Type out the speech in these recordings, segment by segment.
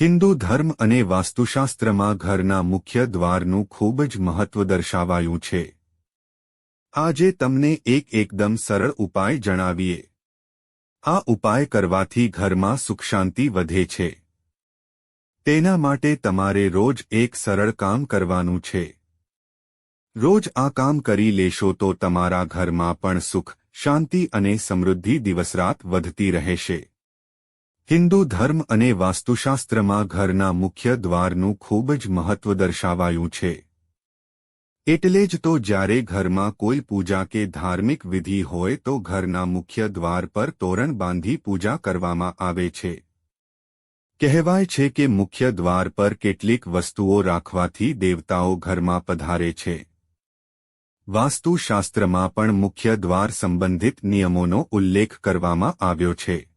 હિન્દુ ધર્મ અને વાસ્તુશાસ્ત્રમાં ઘરના મુખ્ય દ્વારનું ખૂબ જ મહત્વ દર્શાવાયું છે. આજે તમને એક એકદમ સરળ ઉપાય જણાવીએ. આ ઉપાય કરવાથી ઘરમાં સુખ શાંતિ વધે છે. તેના માટે તમારે રોજ એક સરળ કામ કરવાનું છે. રોજ આ કામ કરી લેશો તો તમારા ઘરમાં પણ સુખ, શાંતિ અને સમૃદ્ધિ દિવસરાત વધતી રહેશે. હિન્દુ ધર્મ અને વાસ્તુશાસ્ત્રમાં ઘરના મુખ્ય દ્વારનું ખૂબ જ મહત્વ દર્શાવાયું છે. એટલે જ તો જ્યારે ઘરમાં કોઈ પૂજા કે ધાર્મિક વિધિ હોય તો ઘરના મુખ્ય દ્વાર પર તોરણ બાંધી પૂજા કરવામાં આવે છે. કહેવાય છે કે મુખ્ય દ્વાર પર કેટલીક વસ્તુઓ રાખવાથી દેવતાઓ ઘરમાં પધારે છે. વાસ્તુશાસ્ત્રમાં પણ મુખ્ય દ્વાર સંબંધિત નિયમોનો ઉલ્લેખ કરવામાં આવ્યો છે.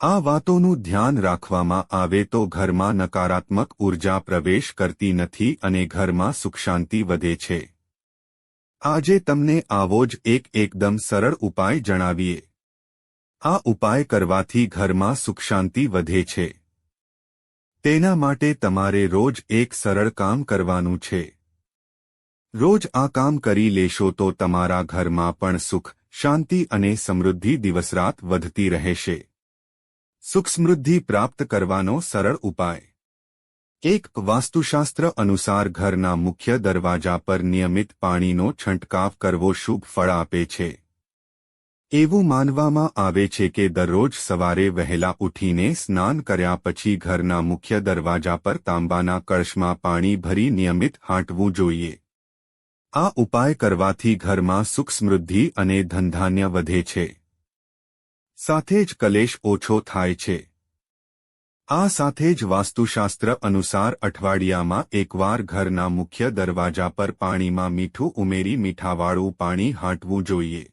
આ વાતોનું ધ્યાન રાખવામાં આવે તો ઘરમાં નકારાત્મક ઊર્જા પ્રવેશ કરતી નથી અને ઘરમાં સુખશાંતિ વધે છે. આજે તમને આવો જ એક એકદમ સરળ ઉપાય જણાવીએ. આ ઉપાય કરવાથી ઘરમાં સુખશાંતિ વધે છે. તેના માટે તમારે રોજ એક સરળ કામ કરવાનું છે. રોજ આ કામ કરી લેશો તો તમારા ઘરમાં પણ સુખ, શાંતિ અને સમૃદ્ધિ દિવસરાત વધતી રહેશે. સુખ સમૃદ્ધિ પ્રાપ્ત કરવાનો સરળ ઉપાય. એક વાસ્તુશાસ્ત્ર અનુસાર ઘરના મુખ્ય દરવાજા પર નિયમિત પાણીનો છંટકાવ કરવો શુભ ફળ આપે છે. એવું માનવામાં આવે છે કે દરરોજ સવારે વહેલા ઉઠીને સ્નાન કર્યા પછી ઘરના મુખ્ય દરવાજા પર તાંબાના કળશમાં પાણી ભરી નિયમિત હાંટવું જોઈએ. આ ઉપાય કરવાથી ઘરમાં સુખ સમૃદ્ધિ અને ધનધાન્ય વધે છે. સાથે જ કલેશ ઓછો થાય છે. આ સાથે જ વાસ્તુશાસ્ત્ર અનુસાર અઠવાડિયામાં એકવાર ઘરના મુખ્ય દરવાજા પર પાણીમાં મીઠું ઉમેરી મીઠાવાળું પાણી હાંટવું જોઈએ.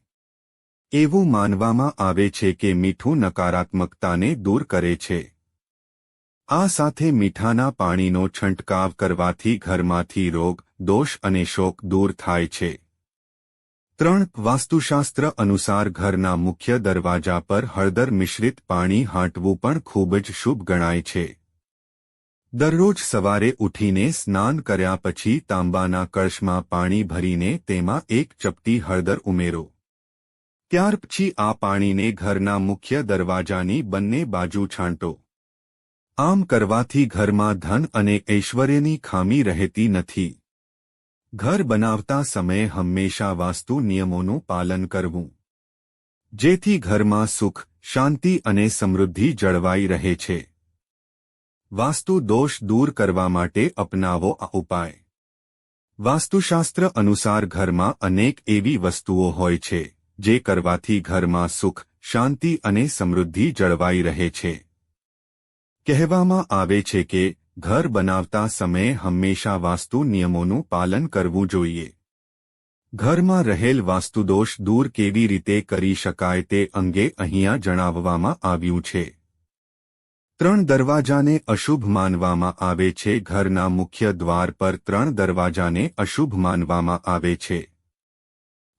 એવું માનવામાં આવે છે કે મીઠું નકારાત્મકતાને દૂર કરે છે. આ સાથે મીઠાના પાણીનો છંટકાવ કરવાથી ઘરમાંથી રોગ, દોષ અને શોક દૂર થાય છે. ત્રણ વાસ્તુશાસ્ત્ર અનુસાર ઘરના મુખ્ય દરવાજા પર હળદર મિશ્રિત પાણી હાંટવું પણ ખૂબ જ શુભ ગણાય છે. દરરોજ સવારે ઉઠીને સ્નાન કર્યા પછી તાંબાના કળશમાં પાણી ભરીને તેમાં એક ચપટી હળદર ઉમેરો. ત્યાર પછી આ પાણીને ઘરના મુખ્ય દરવાજાની બંને બાજુ છાંટો. આમ કરવાથી ઘરમાં ધન અને ઐશ્વર્યની ખામી રહેતી નથી. ઘર બનાવતા સમયે હંમેશા વાસ્તુ નિયમોનું પાલન કરવું. જેથી ઘરમાં સુખ, શાંતિ અને સમૃદ્ધિ જળવાઈ રહે છે. વાસ્તુ દોષ દૂર કરવા માટે અપનાવો આ ઉપાય. વાસ્તુશાસ્ત્ર અનુસાર ઘરમાં અનેક એવી વસ્તુઓ હોય છે, જે કરવાથી ઘરમાં સુખ, શાંતિ અને સમૃદ્ધિ જળવાઈ રહે છે. કહેવામાં આવે છે કે ઘર બનાવતા સમયે હંમેશા વાસ્તુ નિયમોનું પાલન કરવું જોઈએ. ઘરમાં રહેલ વાસ્તુદોષ દૂર કેવી રીતે કરી શકાય તે અંગે અહીંયા જણાવવામાં આવ્યું છે. ત્રણ દરવાજાને અશુભ માનવામાં આવે છે. ઘરના મુખ્ય દ્વાર પર ત્રણ દરવાજાને અશુભ માનવામાં આવે છે.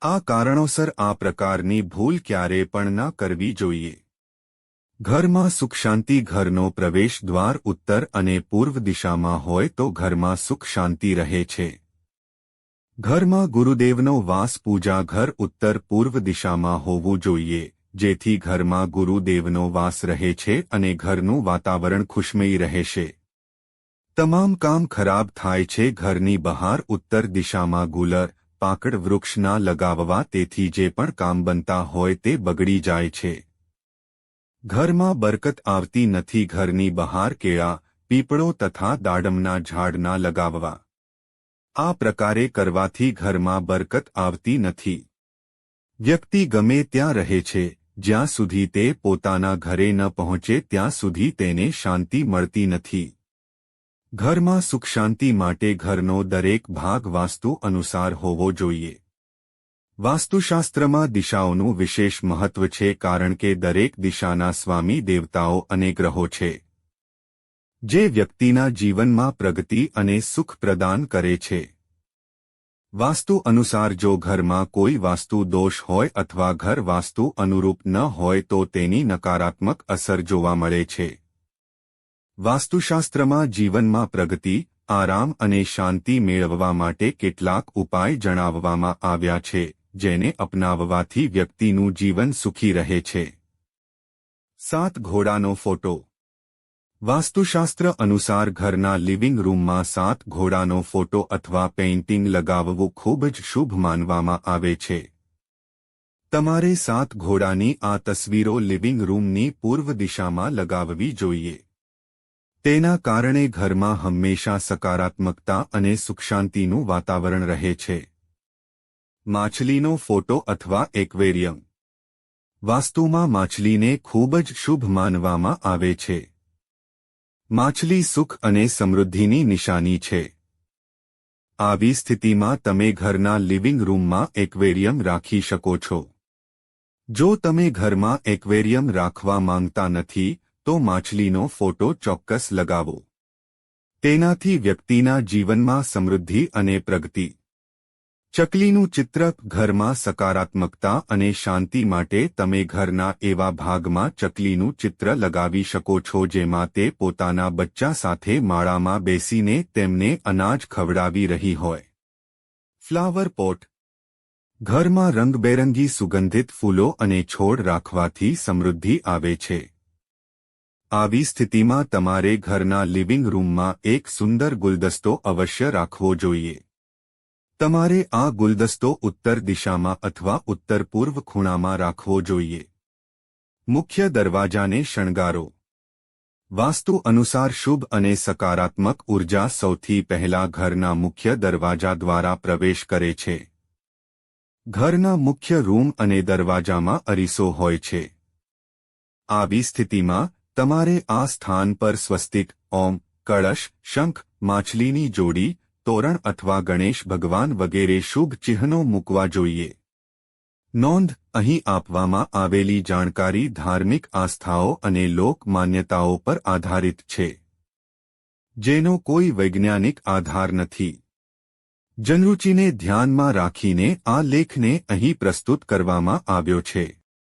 આ કારણોસર આ પ્રકારની ભૂલ ક્યારે પણ ન કરવી જોઈએ. ઘરમાં સુખ શાંતિ ઘરનો પ્રવેશ દ્વાર ઉત્તર અને પૂર્વ દિશામાં હોય તો ઘરમાં સુખ શાંતિ રહે છે. ઘરમાં ગુરુદેવનો વાસ પૂજા ઘર ઉત્તર પૂર્વ દિશામાં હોવું જોઈએ, જેથી ઘરમાં ગુરુદેવનો વાસ રહે છે અને ઘરનું વાતાવરણ ખુશમયી રહેશે તમામ કામ ખરાબ થાય છે ઘરની બહાર ઉત્તર દિશામાં ગુલર, પાકડ વૃક્ષના લગાવવા તેથી જે પણ કામ બનતા હોય તે બગડી જાય છે. ઘરમાં બરકત આવતી નથી ઘરની બહાર કેળા, પીપળો તથા દાડમના ઝાડના લગાવવા. આ પ્રકારે કરવાથી ઘરમાં બરકત આવતી નથી. વ્યક્તિ ગમે ત્યાં રહે છે, જ્યાં સુધી તે પોતાના ઘરે ન પહોંચે ત્યાં સુધી તેને શાંતિ મળતી નથી. ઘરમાં સુખ શાંતિ માટે ઘરનો દરેક ભાગ વાસ્તુ અનુસાર હોવો જોઈએ. વાસ્તુશાસ્ત્રમાં દિશાઓનું વિશેષ મહત્વ છે કારણ કે દરેક દિશાના સ્વામી દેવતાઓ અને ગ્રહો છે. જે વ્યક્તિના જીવનમાં પ્રગતિ અને સુખ પ્રદાન કરે છે. વાસ્તુ અનુસાર જો ઘરમાં કોઈ વાસ્તુ દોષ હોય અથવા ઘર વાસ્તુ અનુરૂપ ન હોય તો તેની નકારાત્મક અસર જોવા મળે છે. વાસ્તુશાસ્ત્રમાં જીવનમાં પ્રગતિ, આરામ અને શાંતિ મેળવવા માટે કેટલાક ઉપાય જણાવવામાં આવ્યા છે. જેને અપનાવવાથી વ્યક્તિનું જીવન સુખી રહે છે. સાત ઘોડાનો ફોટો. વાસ્તુશાસ્ત્ર અનુસાર ઘરના લિવિંગ રૂમમાં સાત ઘોડાનો ફોટો અથવા પેઇન્ટિંગ લગાવવું ખૂબ જ શુભ માનવામાં આવે છે. તમારે સાત ઘોડાની આ તસવીરો લિવિંગ રૂમની પૂર્વ દિશામાં લગાવવી જોઈએ. તેના કારણે ઘરમાં હંમેશા સકારાત્મકતા અને સુખશાંતિનું વાતાવરણ રહે છે. માછલીનો ફોટો અથવા એક્વેરિયમ. વાસ્તુમાં માછલીને ખૂબ જ શુભ માનવામાં આવે છે. માછલી સુખ અને સમૃદ્ધિની નિશાની છે. આવી સ્થિતિમાં તમે ઘરના લિવિંગ રૂમમાં એક્વેરિયમ રાખી શકો છો. જો તમે ઘરમાં એક્વેરિયમ રાખવા માંગતા નથી, તો માછલીનો ફોટો ચોક્કસ લગાવો. તેનાથી વ્યક્તિના જીવનમાં સમૃદ્ધિ અને પ્રગતિ. ચકલીનું ચિત્ર ઘરમાં સકારાત્મકતા અને શાંતિ માટે તમે ઘરના એવા ભાગમાં ચકલીનું ચિત્ર લગાવી શકો છો જેમાં તે પોતાના બચ્ચા સાથે માળામાં બેસીને તેમને અનાજ ખવડાવી રહી હોય. Flower pot. ઘરમાં રંગબેરંગી સુગંધિત ફૂલો અને છોડ રાખવાથી સમૃદ્ધિ આવે છે. આવી સ્થિતિમાં તમારે ઘરના લિવિંગ રૂમમાં એક સુંદર ગુલદસ્તો અવશ્ય રાખવો જોઈએ. તમારે આ ગુલદસ્તો ઉત્તર દિશામાં અથવા ઉત્તર પૂર્વ ખૂણામાં રાખવો જોઈએ. મુખ્ય દરવાજાને શણગારો. વાસ્તુ અનુસાર શુભ અને સકારાત્મક ઊર્જા સૌથી પહેલા ઘરના મુખ્ય દરવાજા દ્વારા પ્રવેશ કરે છે. ઘરના મુખ્ય રૂમ અને દરવાજામાં અરીસો હોય છે. આવી સ્થિતિમાં તમારે આ સ્થાન પર સ્વસ્તિક, ઓમ, કળશ, શંખ, માછલીની જોડી તોરણ અથવા ગણેશ ભગવાન વગેરે શુભ ચિહ્નો મૂકવા જોઈએ. નોંધ, અહીં આપવામાં આવેલી જાણકારી ધાર્મિક આસ્થાઓ અને લોક માન્યતાઓ પર આધારિત છે. જેનો કોઈ વૈજ્ઞાનિક આધાર નથી. જનરૂચિને ધ્યાનમાં રાખીને આ લેખને અહીં પ્રસ્તુત કરવામાં આવ્યો છે.